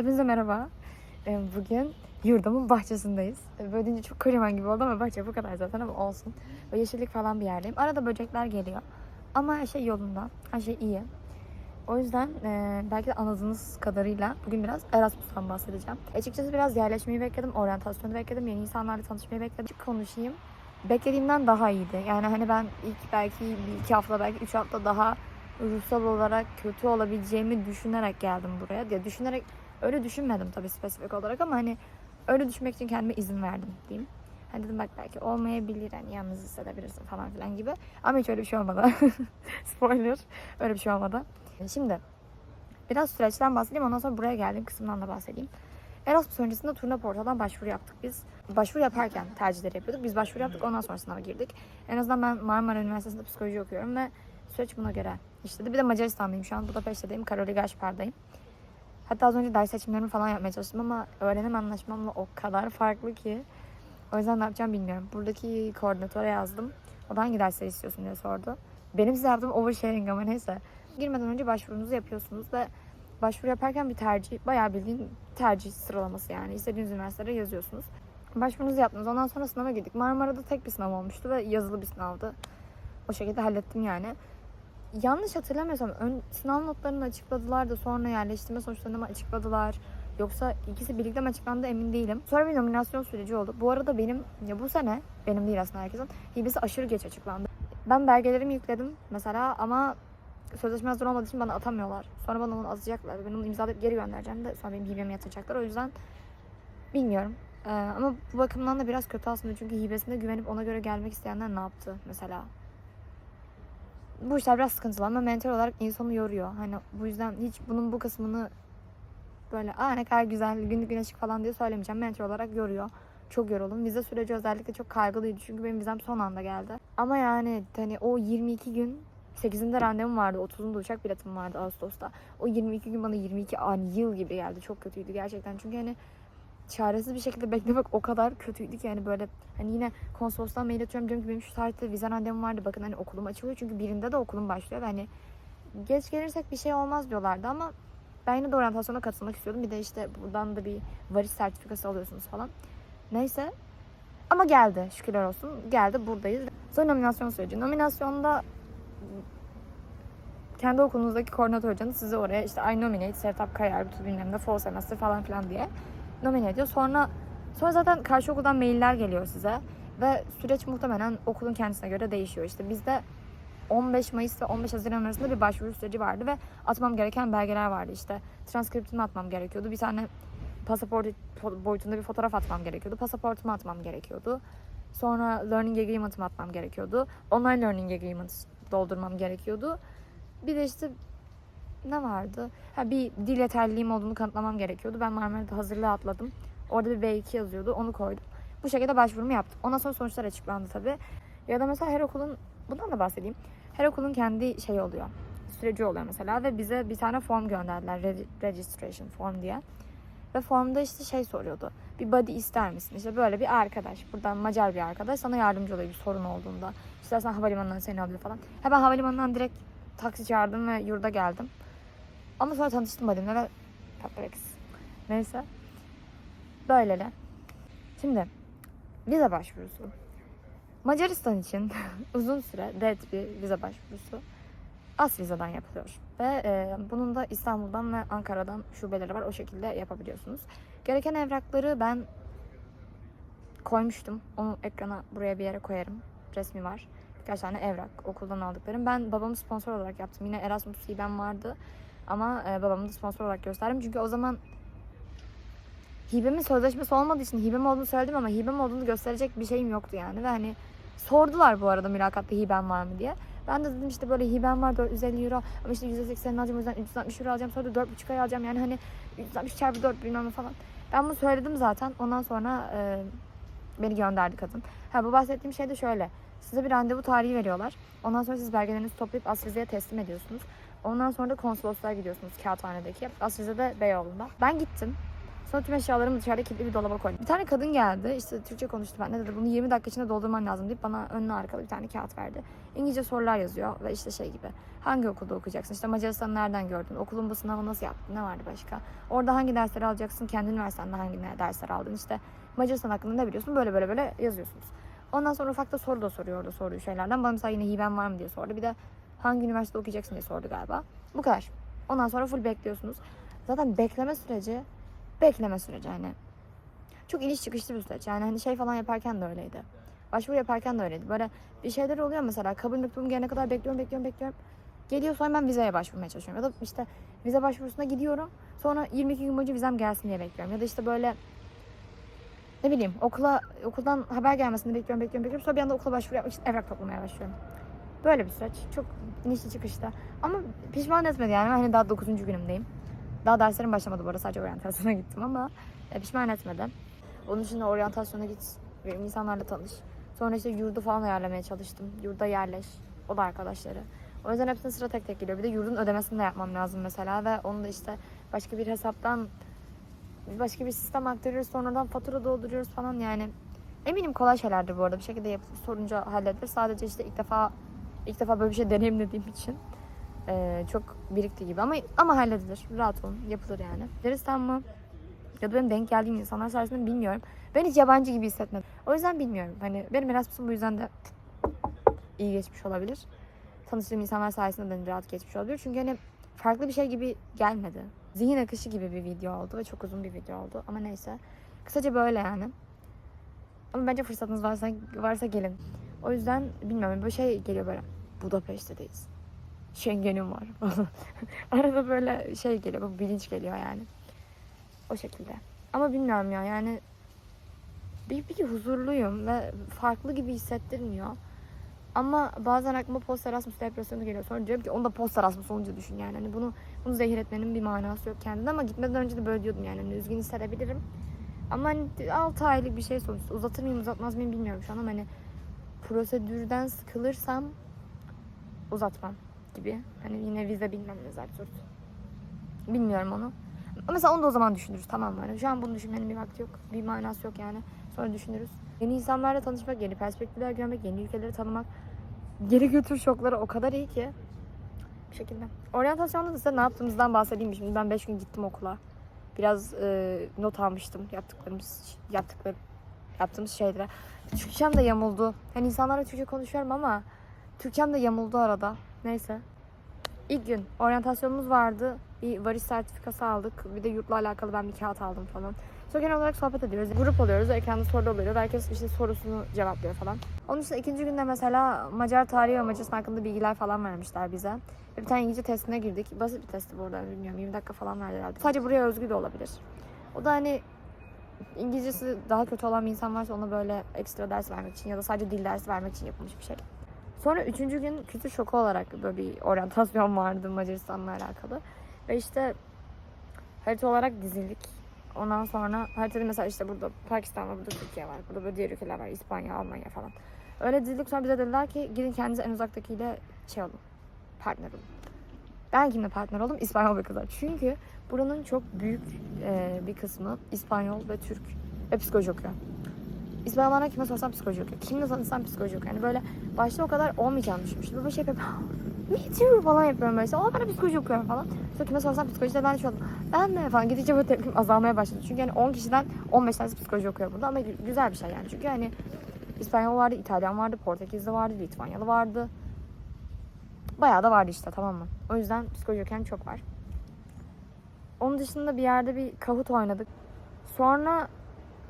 Hepinize merhaba. Ee, Bugün yurdumun bahçesindeyiz. Ee, Böyle deyince çok kocaman gibi oldu ama bahçe bu kadar zaten ama olsun. Ve yeşillik falan bir yerdeyim. Arada böcekler geliyor. Ama her şey yolunda. Her şey iyi. O yüzden e, belki de anladığınız kadarıyla bugün biraz Erasmus'tan bahsedeceğim. Açıkçası biraz yerleşmeyi bekledim, oryantasyonu bekledim, yeni insanlarla tanışmayı bekledim. Açık konuşayım. Beklediğimden daha iyiydi. Yani hani ben ilk belki bir iki hafta, belki üç hafta daha ruhsal olarak kötü olabileceğimi düşünerek geldim buraya. Ya düşünerek öyle düşünmedim tabii spesifik olarak ama hani öyle düşünmek için kendime izin verdim diyeyim. Hani dedim bak belki olmayabilir hani yalnız hissedebilirsin falan filan gibi. Ama hiç öyle bir şey olmadı. Spoiler. Öyle bir şey olmadı. Şimdi biraz süreçten bahsedeyim ondan sonra buraya geldiğim kısımdan da bahsedeyim. Erasmus öncesinde turna portaldan başvuru yaptık biz. Başvuru yaparken tercihleri yapıyorduk. Biz başvuru yaptık ondan sonra sınava girdik. En azından ben Marmara Üniversitesi'nde psikoloji okuyorum ve süreç buna göre işledi. Bir de Macaristan'dayım şu an. Budapeşte'deyim. Karoli Gaspard'dayım. Hatta az önce ders seçimlerimi falan yapmaya çalıştım ama öğrenim anlaşmamla o kadar farklı ki. O yüzden ne yapacağım bilmiyorum. Buradaki koordinatöre yazdım. O da hangi dersleri istiyorsun diye sordu. Benim size yaptığım oversharing ama neyse. Girmeden önce başvurunuzu yapıyorsunuz ve başvuru yaparken bir tercih, bayağı bildiğin tercih sıralaması yani. İstediğiniz üniversitelere yazıyorsunuz. Başvurunuzu yaptınız. Ondan sonra sınava girdik. Marmara'da tek bir sınav olmuştu ve yazılı bir sınavdı. O şekilde hallettim yani. Yanlış hatırlamıyorsam ön, sınav notlarını açıkladılar da sonra yerleştirme sonuçlarını mı açıkladılar? Yoksa ikisi birlikte mi açıklandı emin değilim. Sonra bir nominasyon süreci oldu. Bu arada benim ya bu sene benim değil aslında herkesin hibesi aşırı geç açıklandı. Ben belgelerimi yükledim mesela ama sözleşme hazır olmadığı için bana atamıyorlar. Sonra bana onu atacaklar. Ben onu imzalayıp geri göndereceğim de sonra benim hibemi yatıracaklar. O yüzden bilmiyorum. Ee, ama bu bakımdan da biraz kötü aslında çünkü hibesine güvenip ona göre gelmek isteyenler ne yaptı mesela? Bu işler biraz sıkıntılı ama mental olarak insanı yoruyor. Hani bu yüzden hiç bunun bu kısmını böyle aa ne kadar güzel günlük güneşlik falan diye söylemeyeceğim. Mental olarak yoruyor. Çok yoruldum. Vize süreci özellikle çok kaygılıydı çünkü benim vizem son anda geldi. Ama yani hani o 22 gün 8'inde randevum vardı. 30'unda uçak biletim vardı Ağustos'ta. O 22 gün bana 22 an yıl gibi geldi. Çok kötüydü gerçekten. Çünkü hani çaresiz bir şekilde beklemek o kadar kötüydü ki yani böyle hani yine konsolostan mail atıyorum diyorum ki benim şu tarihte vize randevum vardı bakın hani okulum açılıyor çünkü birinde de okulum başlıyor hani geç gelirsek bir şey olmaz diyorlardı ama ben yine de oryantasyona katılmak istiyordum. Bir de işte buradan da bir varis sertifikası alıyorsunuz falan. Neyse. Ama geldi şükürler olsun. Geldi buradayız. Sonra nominasyon süreci. Nominasyonda kendi okulunuzdaki koordinatör hocanız sizi oraya işte I nominate, setup kariyer, bütün bilmem ne, fall semester falan filan diye nomine ediyor. Sonra sonra zaten karşı okuldan mailler geliyor size ve süreç muhtemelen okulun kendisine göre değişiyor. İşte bizde 15 Mayıs ve 15 Haziran arasında bir başvuru süreci vardı ve atmam gereken belgeler vardı işte. Transkriptimi atmam gerekiyordu. Bir tane pasaport boyutunda bir fotoğraf atmam gerekiyordu. Pasaportumu atmam gerekiyordu. Sonra learning agreement'ımı atmam gerekiyordu. Online learning agreement doldurmam gerekiyordu. Bir de işte ne vardı? Ha, bir dil yeterliliğim olduğunu kanıtlamam gerekiyordu. Ben Marmara'da hazırlığı atladım. Orada bir B2 yazıyordu. Onu koydum. Bu şekilde başvurumu yaptım. Ondan sonra sonuçlar açıklandı tabii. Ya da mesela her okulun, bundan da bahsedeyim. Her okulun kendi şey oluyor. Süreci oluyor mesela ve bize bir tane form gönderdiler. Re- registration form diye. Ve formda işte şey soruyordu. Bir body ister misin? İşte böyle bir arkadaş. Buradan Macar bir arkadaş sana yardımcı oluyor bir sorun olduğunda. İstersen havalimanından seni alıyor falan. Ha ben havalimanından direkt taksi çağırdım ve yurda geldim. Ama sonra tanıştım Badim'le ve Paparex. Neyse. Böylele. Şimdi vize başvurusu. Macaristan için uzun süre red bir vize başvurusu As vizadan yapılıyor. Ve e, bunun da İstanbul'dan ve Ankara'dan şubeleri var. O şekilde yapabiliyorsunuz. Gereken evrakları ben koymuştum. Onu ekrana buraya bir yere koyarım. Resmi var. Birkaç tane evrak okuldan aldıklarım. Ben babamı sponsor olarak yaptım. Yine Erasmus hibem vardı. Ama e, babamı da sponsor olarak gösterdim. Çünkü o zaman hibemin sözleşmesi olmadığı için hibem olduğunu söyledim ama hibem olduğunu gösterecek bir şeyim yoktu yani. Ve hani sordular bu arada mülakatta hibem var mı diye. Ben de dedim işte böyle hibem var 450 euro ama işte %80'ini alacağım o yüzden 360 euro alacağım sonra da 4,5 ay alacağım yani hani 360 çarpı 4 bilmem ne falan. Ben bunu söyledim zaten ondan sonra e, beni gönderdi kadın. Ha bu bahsettiğim şey de şöyle. Size bir randevu tarihi veriyorlar. Ondan sonra siz belgelerinizi toplayıp Asfize'ye teslim ediyorsunuz. Ondan sonra da konsolosluğa gidiyorsunuz kağıthanedeki. Asfize'de Beyoğlu'nda. Ben gittim. Sonra tüm eşyalarımı dışarıda kilitli bir dolaba koydum. Bir tane kadın geldi. işte Türkçe konuştu ben. Ne dedi? Bunu 20 dakika içinde doldurman lazım deyip bana önüne arkalı bir tane kağıt verdi. İngilizce sorular yazıyor ve işte şey gibi. Hangi okulda okuyacaksın? İşte Macaristan'ı nereden gördün? Okulun bu sınavı nasıl yaptın? Ne vardı başka? Orada hangi dersleri alacaksın? Kendi üniversitende hangi dersler aldın? İşte Macaristan hakkında ne biliyorsun? Böyle böyle böyle yazıyorsunuz. Ondan sonra ufak da soru da soruyor orada sorduğu şeylerden. Bana mesela yine hiben var mı diye sordu. Bir de hangi üniversitede okuyacaksın diye sordu galiba. Bu kadar. Ondan sonra full bekliyorsunuz. Zaten bekleme süreci bekleme süreci hani. Çok iniş çıkışlı bir süreç. Yani hani şey falan yaparken de öyleydi. Başvuru yaparken de öyleydi. Böyle bir şeyler oluyor mesela. Kabul mektubum gelene kadar bekliyorum, bekliyorum, bekliyorum. Geliyor sonra ben vizeye başvurmaya çalışıyorum. Ya da işte vize başvurusuna gidiyorum. Sonra 22 gün boyunca vizem gelsin diye bekliyorum. Ya da işte böyle ne bileyim okula okuldan haber gelmesini bekliyorum, bekliyorum, bekliyorum. Sonra bir anda okula başvuru yapmak için evrak toplamaya başlıyorum. Böyle bir süreç. Çok inişli çıkışta. Ama pişman etmedi yani. Hani daha 9. günümdeyim. Daha derslerim başlamadı bu arada. Sadece oryantasyona gittim ama e, pişman etmedi. Onun için de oryantasyona git. insanlarla tanış. Sonra işte yurdu falan ayarlamaya çalıştım. Yurda yerleş. O da arkadaşları. O yüzden hepsine sıra tek tek geliyor. Bir de yurdun ödemesini de yapmam lazım mesela. Ve onu da işte başka bir hesaptan başka bir sistem aktarıyoruz. Sonradan fatura dolduruyoruz falan yani. Eminim kolay şeylerdir bu arada. Bir şekilde yapıp sorunca halledilir. Sadece işte ilk defa ilk defa böyle bir şey deneyimlediğim için e, çok birikti gibi. Ama ama halledilir. Rahat olun. Yapılır yani. Macaristan mı? Ya da benim denk geldiğim insanlar sayesinde bilmiyorum. Ben hiç yabancı gibi hissetmedim. O yüzden bilmiyorum. Hani benim Erasmus'um bu yüzden de iyi geçmiş olabilir. Tanıştığım insanlar sayesinde de rahat geçmiş olabilir. Çünkü hani farklı bir şey gibi gelmedi. Zihin akışı gibi bir video oldu ve çok uzun bir video oldu. Ama neyse. Kısaca böyle yani. Ama bence fırsatınız varsa varsa gelin. O yüzden bilmiyorum böyle şey geliyor böyle. Budapeşte'deyiz. Schengen'im var. Arada böyle şey geliyor. Bu bilinç geliyor yani. O şekilde. Ama bilmiyorum ya yani bir, bir huzurluyum ve farklı gibi hissettirmiyor. Ama bazen aklıma post Erasmus depresyonu geliyor. Sonra diyorum ki onu da post Erasmus olunca düşün yani. Hani bunu bunu zehir etmenin bir manası yok kendine ama gitmeden önce de böyle diyordum yani. Hani üzgün hissedebilirim. Ama hani 6 aylık bir şey sonuçta. Uzatır mıyım uzatmaz mıyım bilmiyorum şu an ama hani prosedürden sıkılırsam uzatmam gibi. Hani yine vize bilmem ne zaten. Bilmiyorum onu. Ama mesela onu da o zaman düşünürüz tamam mı? Hani şu an bunu düşünmenin bir vakti yok. Bir manası yok yani. Sonra düşünürüz. Yeni insanlarla tanışmak, yeni perspektifler görmek, yeni ülkeleri tanımak. Geri götür şokları o kadar iyi ki. Bir şekilde. Oryantasyonda da size ne yaptığımızdan bahsedeyim. Şimdi ben 5 gün gittim okula. Biraz e, not almıştım yaptıklarımız, yaptıklarım, yaptığımız şeylere. Türkçem de yamuldu. Hani insanlarla Türkçe konuşuyorum ama Türkçem de yamuldu arada. Neyse. İlk gün oryantasyonumuz vardı. Bir varis sertifikası aldık. Bir de yurtla alakalı ben bir kağıt aldım falan. Sonra genel olarak sohbet ediyoruz. Grup oluyoruz. Ekranda sorular oluyor. Herkes işte sorusunu cevaplıyor falan. Onun için ikinci günde mesela Macar tarihi ve Macaristan hakkında bilgiler falan vermişler bize. Bir tane İngilizce testine girdik. Basit bir testti bu bilmiyorum. 20 dakika falan verdi herhalde. Sadece buraya özgü de olabilir. O da hani İngilizcesi daha kötü olan bir insan varsa ona böyle ekstra ders vermek için ya da sadece dil dersi vermek için yapılmış bir şey. Sonra üçüncü gün kültür şoku olarak böyle bir oryantasyon vardı Macaristan'la alakalı. Ve işte harita olarak dizildik. Ondan sonra haritada mesela işte burada Pakistan var, burada Türkiye var, burada böyle diğer ülkeler var, İspanya, Almanya falan. Öyle dizildik sonra bize dediler ki gidin kendinize en uzaktakiyle şey olun, partner olun. Ben kimle partner oldum? İspanyol bir kızlar. Çünkü buranın çok büyük e, bir kısmı İspanyol ve Türk ve psikoloji okuyor. İspanyollarla kime sorsam psikoloji okuyor. Kimle tanışsam psikoloji okuyor. Yani böyle başta o kadar olmayacağını düşünmüştüm. Böyle şey yapıyorum. Me too falan yapıyorum böyle. Aa ben de psikoloji okuyorum falan. Sonra kime sorsam psikolojide ben de şu an ben de falan gidince böyle tepkim azalmaya başladı. Çünkü yani 10 kişiden 15 tanesi psikoloji okuyor burada ama gü- güzel bir şey yani. Çünkü hani İspanyol vardı, İtalyan vardı, Portekizli vardı, Litvanyalı vardı. Bayağı da vardı işte tamam mı? O yüzden psikoloji okuyan çok var. Onun dışında bir yerde bir kahut oynadık. Sonra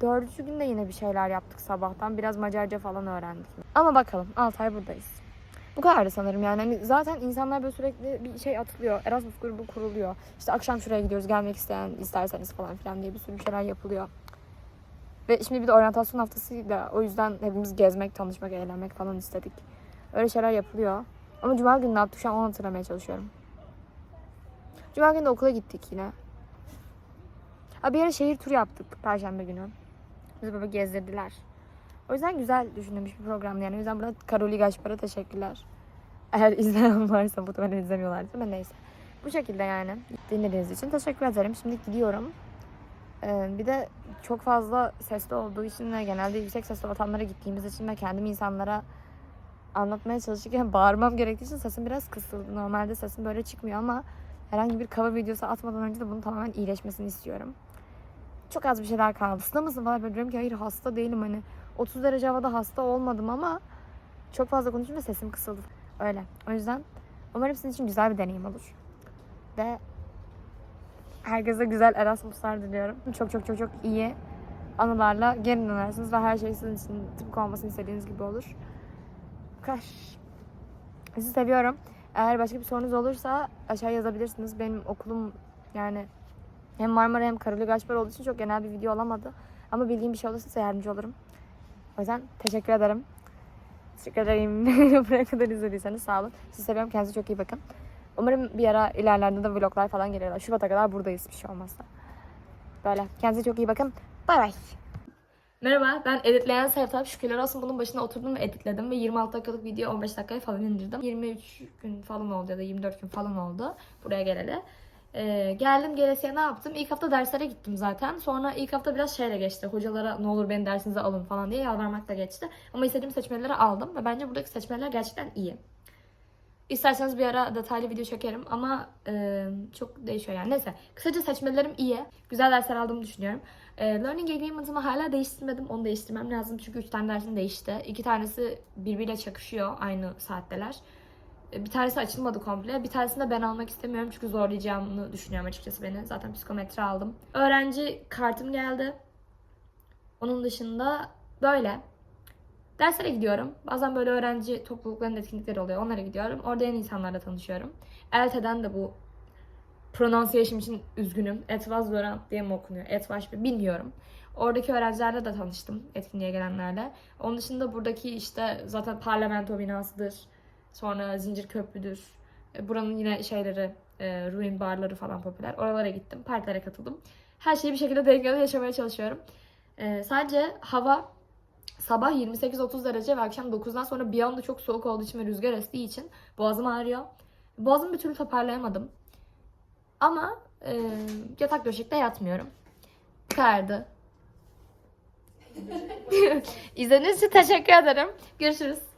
dördüncü günde yine bir şeyler yaptık sabahtan. Biraz Macarca falan öğrendik. Ama bakalım 6 ay buradayız. Bu kadardı sanırım yani. Hani zaten insanlar böyle sürekli bir şey atılıyor. Erasmus grubu kuruluyor. İşte akşam şuraya gidiyoruz gelmek isteyen isterseniz falan filan diye bir sürü şeyler yapılıyor. Ve şimdi bir de oryantasyon haftasıyla o yüzden hepimiz gezmek, tanışmak, eğlenmek falan istedik. Öyle şeyler yapılıyor. Ama cuma günü ne yaptık şu an onu hatırlamaya çalışıyorum. Cuma günü de okula gittik yine. Ha bir yere şehir turu yaptık Perşembe günü. Bizi böyle gezdirdiler. O yüzden güzel düşünülmüş bir program yani. O yüzden burada Karoli Gaşpar'a teşekkürler. Eğer izleyen varsa muhtemelen izlemiyorlardı ama neyse. Bu şekilde yani. Dinlediğiniz için teşekkür ederim. Şimdi gidiyorum. Ee, bir de çok fazla sesli olduğu için ve genelde yüksek sesli ortamlara gittiğimiz için ve kendimi insanlara anlatmaya çalışırken bağırmam gerektiği için sesim biraz kısıldı. Normalde sesim böyle çıkmıyor ama herhangi bir cover videosu atmadan önce de bunun tamamen iyileşmesini istiyorum. Çok az bir şeyler kaldı. Hasta mısın falan böyle diyorum ki hayır hasta değilim hani 30 derece havada hasta olmadım ama çok fazla konuşunca sesim kısıldı. Öyle. O yüzden umarım sizin için güzel bir deneyim olur. Ve herkese güzel Erasmus'lar diliyorum. Çok çok çok çok iyi anılarla geri dönersiniz ve her şey sizin için tıpkı olmasını istediğiniz gibi olur. Bu kadar. Sizi seviyorum. Eğer başka bir sorunuz olursa aşağı yazabilirsiniz. Benim okulum yani hem Marmara hem Karoli Gaşper olduğu için çok genel bir video olamadı. Ama bildiğim bir şey olursa yardımcı olurum. O yüzden teşekkür ederim. Teşekkür ederim. Buraya kadar izlediyseniz sağ olun. Sizi seviyorum. Kendinize çok iyi bakın. Umarım bir ara ilerlerde de vloglar falan gelirler. Şubat'a kadar buradayız bir şey olmazsa. Böyle. Kendinize çok iyi bakın. Bay bay. Merhaba ben editleyen Sevtap. Şükürler olsun bunun başına oturdum ve editledim. Ve 26 dakikalık video 15 dakikaya falan indirdim. 23 gün falan oldu ya da 24 gün falan oldu buraya geleli. Ee, geldim gelesiye ne yaptım? İlk hafta derslere gittim zaten. Sonra ilk hafta biraz şeyle geçti. Hocalara ne olur beni dersinize alın falan diye yalvarmakla geçti. Ama istediğim seçmeleri aldım ve bence buradaki seçmeler gerçekten iyi. İsterseniz bir ara detaylı video çekerim ama e, çok değişiyor yani. Neyse. Kısaca seçmelerim iyi. Güzel dersler aldığımı düşünüyorum. E, learning agreement'ımı hala değiştirmedim. Onu değiştirmem lazım çünkü 3 tane dersim değişti. 2 tanesi birbiriyle çakışıyor aynı saatteler. E, bir tanesi açılmadı komple. Bir tanesini de ben almak istemiyorum çünkü zorlayacağımı düşünüyorum açıkçası beni. Zaten psikometre aldım. Öğrenci kartım geldi. Onun dışında böyle. Derslere gidiyorum. Bazen böyle öğrenci topluluklarının etkinlikleri oluyor. Onlara gidiyorum. Orada yeni insanlarla tanışıyorum. ELTE'den de bu pronunciation için üzgünüm. Etvaz diye mi okunuyor? Etvaş bilmiyorum. Oradaki öğrencilerle de tanıştım. Etkinliğe gelenlerle. Onun dışında buradaki işte zaten parlamento binasıdır. Sonra zincir köprüdür. E, Buranın yine şeyleri, e, ruin barları falan popüler. Oralara gittim. Partilere katıldım. Her şeyi bir şekilde dengede yaşamaya çalışıyorum. E, sadece hava sabah 28-30 derece ve akşam 9'dan sonra bir anda çok soğuk olduğu için ve rüzgar estiği için boğazım ağrıyor. Boğazımı bir türlü toparlayamadım. Ama e, yatak döşekte yatmıyorum. Bu kadardı. İzlediğiniz için teşekkür ederim. Görüşürüz.